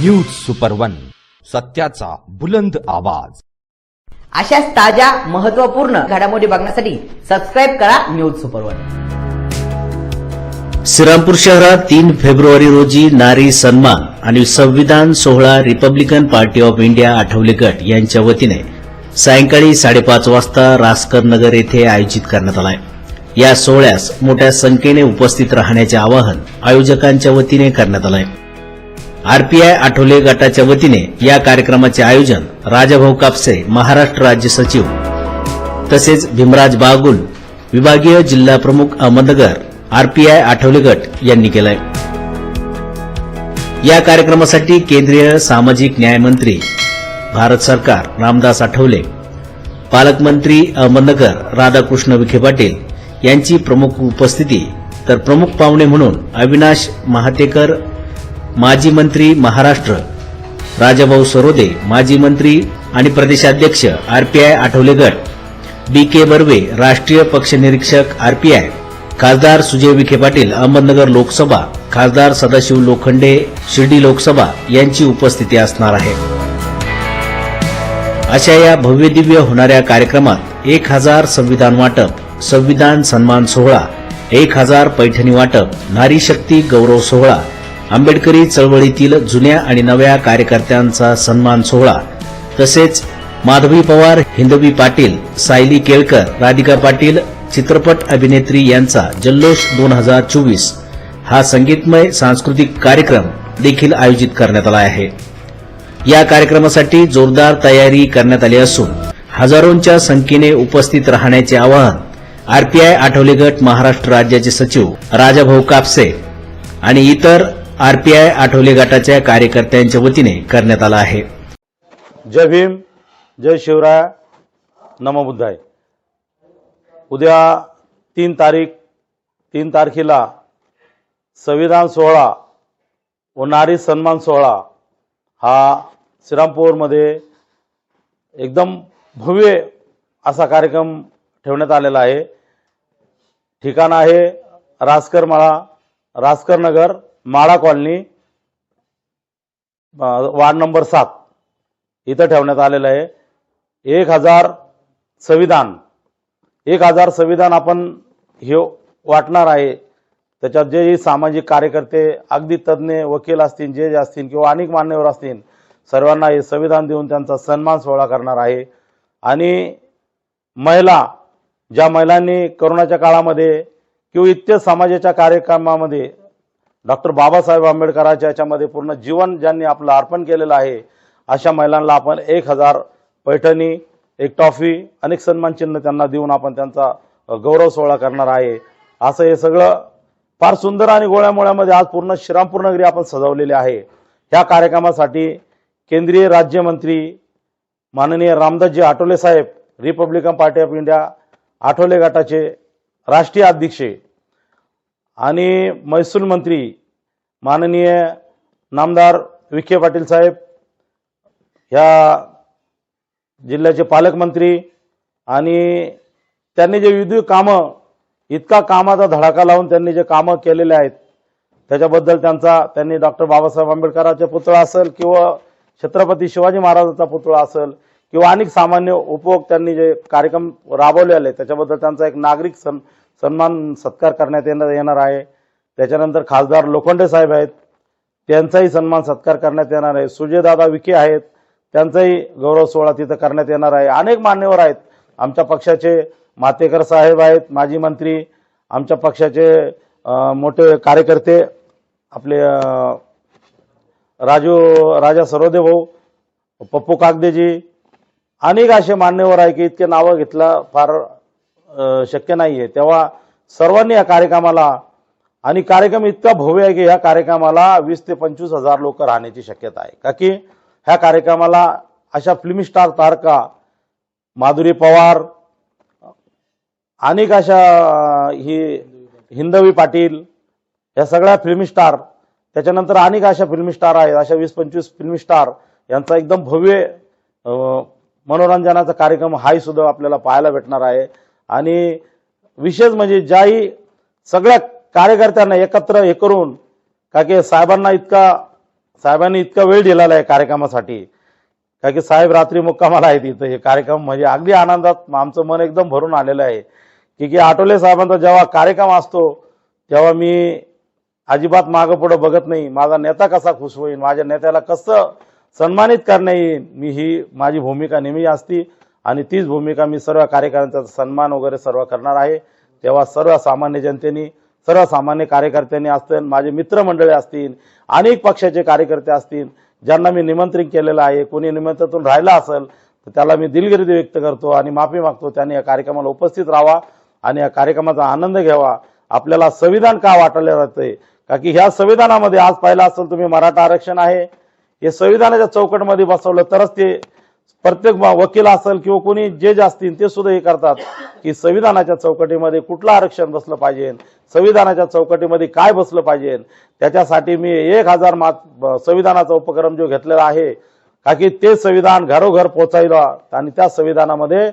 News super one सत्याचा बुलंद आवाज. अशाच ताज्या महत्त्वपूर्ण घडामोडी बघण्यासाठी सबस्क्राईब करा न्यूज सुपर वन श्रीरामपूर शहरात तीन फेब्रुवारी रोजी नारी सन्मान आणि संविधान सोहळा Republican Party of India Athawale गट यांच्या वतीने सायंकाळी साडेपाच वाजता रासकर नगर येथे आयोजित करण्यात आलाय. या सोहळ्यास मोठ्या संख्येने उपस्थित राहण्याचे आवाहन आयोजकांच्या वतीने करण्यात आलंय. आरपीआय आठवले गटाच्या वतीने या कार्यक्रमाचे आयोजन राजाभाऊ कापसे महाराष्ट्र राज्य सचिव तसेच भीमराज बागुल विभागीय जिल्हा प्रमुख अहमदनगर आरपीआय आठवले गट यांनी केलंय. या कार्यक्रमासाठी केंद्रीय सामाजिक न्याय मंत्री भारत सरकार रामदास आठवले पालकमंत्री अहमदनगर राधाकृष्ण विखे पाटील यांची प्रमुख उपस्थिती तर प्रमुख पाहुणे म्हणून अविनाश महातेकर माजी मंत्री महाराष्ट्र राजाभाऊ सरोदे माजी मंत्री आणि प्रदेशाध्यक्ष आरपीआय आठवले गट बी के बर्वे राष्ट्रीय पक्ष निरीक्षक आरपीआय खासदार सुजय विखे पाटील अहमदनगर लोकसभा खासदार सदाशिव लोखंडे शिर्डी लोकसभा यांची उपस्थिती असणार आहे. अशा या भव्य दिव्य होणाऱ्या कार्यक्रमात एक हजार संविधान वाटप संविधान सन्मान सोहळा एक हजार पैठणी वाटप नारी शक्ती गौरव सोहळा आंबेडकरी चळवळीतील जुन्या आणि नव्या कार्यकर्त्यांचा सन्मान सोहळा. तसेच माधवी पवार हिंदवी पाटील सायली केळकर राधिका पाटील चित्रपट अभिनेत्री यांचा जल्लोष दोन हजार चोवीस. हा संगीतमय सांस्कृतिक कार्यक्रम देखील आयोजित करण्यात आला आहे. या कार्यक्रमासाठी जोरदार तयारी करण्यात आली असून हजारोंच्या संख्येने उपस्थित राहण्याचे आवाहन आरपीआय आठवले गट महाराष्ट्र राज्याचे सचिव राजाभाऊ कापसे आणि इतर आरपीआय आठवले गटाच्या कार्यकर्त्यांच्या वतीने करण्यात आला आहे. जय भीम जय शिवराय नमबुद्धाय उद्या तीन तारीख तीन तारखेला संविधान सोहळा व नारी सन्मान सोहळा हा श्रीरामपूरमध्ये एकदम भव्य असा कार्यक्रम ठेवण्यात आलेला आहे. ठिकाण आहे रासकर माळा रासकर नगर. माळा कॉलनी वार्ड नंबर सात. इथं ठेवण्यात आलेलं आहे. एक हजार संविधान. एक हजार संविधान आपण हे वाटणार आहे. त्याच्यात जे सामाजिक कार्यकर्ते अगदी तज्ज्ञ वकील असतील जे जे असतील किंवा अनेक मान्यवर असतील सर्वांना हे संविधान देऊन त्यांचा सन्मान सोहळा करणार आहे. आणि महिला ज्या महिलांनी करोनाच्या काळामध्ये किंवा इतर समाजाच्या कार्यक्रमामध्ये डॉक्टर बाबासाहेब आंबेडकरांच्या याच्यामध्ये पूर्ण जीवन ज्यांनी आपलं अर्पण केलेलं आहे अशा महिलांना आपण एक हजार पैठणी एक टॉफी अनेक सन्मान चिन्ह त्यांना देऊन आपण त्यांचा गौरव सोहळा करणार आहे. असं हे सगळं फार सुंदर आणि गोळ्यामोळ्यामध्ये आज पूर्ण श्रीरामपूर नगरी आपण सजवलेली आहे. ह्या कार्यक्रमासाठी केंद्रीय राज्यमंत्री माननीय रामदासजी आठवले साहेब Republican Party of India Athawale गटाचे राष्ट्रीय अध्यक्ष आणि महसूल मंत्री माननीय नामदार विखे पाटील साहेब ह्या जिल्ह्याचे पालकमंत्री आणि त्यांनी जे विविध कामं इतका कामाचा धडाका लावून त्यांनी जे कामं केलेले आहेत त्याच्याबद्दल त्यांचा त्यांनी डॉक्टर बाबासाहेब आंबेडकरांचा पुतळा असेल किंवा छत्रपती शिवाजी महाराजांचा पुतळा असेल किंवा अनेक सामान्य उपभोग त्यांनी जे कार्यक्रम राबवलेले त्याच्याबद्दल त्यांचा एक नागरिक सन सन्मान सत्कार करण्यात येणार येणार आहे. त्याच्यानंतर खासदार लोखंडे साहेब आहेत. त्यांचाही सन्मान सत्कार करण्यात येणार आहे. सुजयदादा विखे आहेत. त्यांचाही गौरव सोहळा तिथं करण्यात येणार आहे. अनेक मान्यवर आहेत. आमच्या पक्षाचे मातेकर साहेब आहेत. माजी मंत्री आमच्या पक्षाचे मोठे कार्यकर्ते आपले राजू राजा सरोदे भाऊ पप्पू कागदेजी अनेक असे मान्यवर आहे की इतके नावं घेतलं फार शक्य नाही आहे तेव्हा सर्वांनी या कार्यक्रमाला आणि कार्यक्रम इतका भव्य आहे की ह्या कार्यक्रमाला वीस ते पंचवीस हजार लोक राहण्याची शक्यता आहे. का की ह्या कार्यक्रमाला अशा फिल्मी स्टार तारका माधुरी पवार अनेक अशा ही हिंदवी पाटील या सगळ्या फिल्मी स्टार त्याच्यानंतर अनेक अशा फिल्मी स्टार आहेत अशा वीस पंचवीस फिल्मी स्टार यांचा एकदम भव्य मनोरंजनाचा कार्यक्रम हाही सुद्धा आपल्याला पाहायला भेटणार आहे. आणि विशेष म्हणजे ज्याही सगळ्या कार्यकर्त्यांना एकत्र हे करून का की साहेबांना इतका साहेबांनी इतका वेळ दिलेला आहे कार्यक्रमासाठी का की साहेब रात्री मुक्कामाला आहेत इथं. हे कार्यक्रम म्हणजे अगदी आनंदात आमचं मन एकदम भरून आलेलं आहे. की की आठवले साहेबांचा जेव्हा कार्यक्रम असतो तेव्हा मी अजिबात मागं पुढं बघत नाही. माझा नेता कसा खुश होईल? माझ्या नेत्याला कसं सन्मानित करता येईल? मी ही माझी भूमिका नेहमी असती. आणि तीच भूमिका मी सर्व कार्यकर्त्यांचा सन्मान वगैरे सर्व करणार आहे. तेव्हा सर्व सामान्य जनतेने सर्वसामान्य कार्यकर्त्यांनी असतील माझे मित्रमंडळी असतील अनेक पक्षाचे कार्यकर्ते असतील ज्यांना मी निमंत्रित केलेलं आहे कोणी निमंत्रणातून राहिला असेल तर त्याला मी दिलगिरी व्यक्त करतो आणि माफी मागतो. त्यांनी या कार्यक्रमाला उपस्थित राहावा आणि या कार्यक्रमाचा आनंद घ्यावा. आपल्याला संविधान का वाटले जाते का की ह्या संविधानामध्ये आज पाहिलं असेल तुम्ही मराठा आरक्षण आहे. हे संविधानाच्या चौकटमध्ये बसवलं तरच ते प्रत्येक वकील असेल किंवा कोणी जे जे असतील ते सुद्धा हे करतात की संविधानाच्या चौकटीमध्ये कुठलं आरक्षण बसलं पाहिजे संविधानाच्या चौकटीमध्ये काय बसलं पाहिजे. त्याच्यासाठी मी एक हजार मा संविधानाचा उपक्रम जो घेतलेला आहे का की ते संविधान घरोघर पोचायला आणि त्या संविधानामध्ये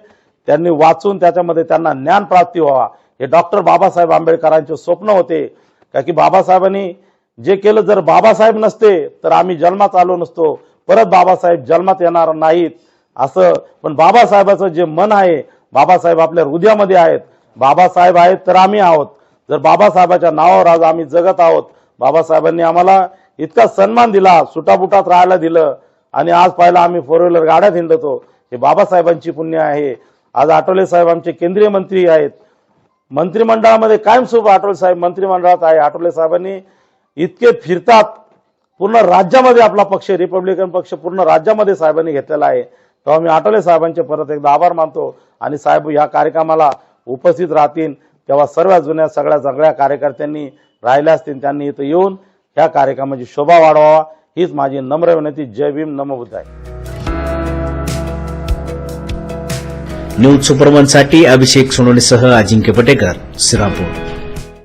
त्यांनी वाचून त्याच्यामध्ये त्यांना ज्ञान प्राप्ती व्हावा. हे डॉक्टर बाबासाहेब आंबेडकरांचे स्वप्न होते. का की बाबासाहेबांनी जे केलं जर बाबासाहेब नसते तर आम्ही जन्मात आलो नसतो. परत बाबासाहेब जन्मात येणार नाहीत असं. पण बाबासाहेबाचं जे मन आहे बाबासाहेब आपल्या हृदयामध्ये आहेत. बाबासाहेब आहेत तर आम्ही आहोत. जर बाबासाहेबाच्या नावावर आज आम्ही जगत आहोत बाबासाहेबांनी आम्हाला इतका सन्मान दिला सुटाबुटात राहायला दिलं आणि आज पाहिलं आम्ही फोर व्हीलर गाड्यात हिंडतो. हे बाबासाहेबांची पुण्य आहे. आज आठवले साहेब आमचे केंद्रीय मंत्री आहेत. मंत्रिमंडळामध्ये कायमस्वरूप आठवले साहेब मंत्रिमंडळात आहे. आठवले साहेबांनी इतके फिरतात. पूर्ण राज्यामध्ये आपला पक्ष रिपब्लिकन पक्ष पूर्ण राज्यामध्ये साहेबांनी घेतलेला आहे. तेव्हा मी आठवले साहेबांचे परत एकदा आभार मानतो आणि साहेब या कार्यक्रमाला उपस्थित राहतील तेव्हा सर्व जुन्या सगळ्या सगळ्या कार्यकर्त्यांनी राहिल्या असतील त्यांनी इथं येऊन ह्या कार्यक्रमाची शोभा वाढवावा. हीच माझी नम्र विनंती. जय भीम. नमबुद्ध आहे न्यूज सुपरमनसाठी अभिषेक सोनवणेसह अजिंक्य पटेकर श्रीरामपूर.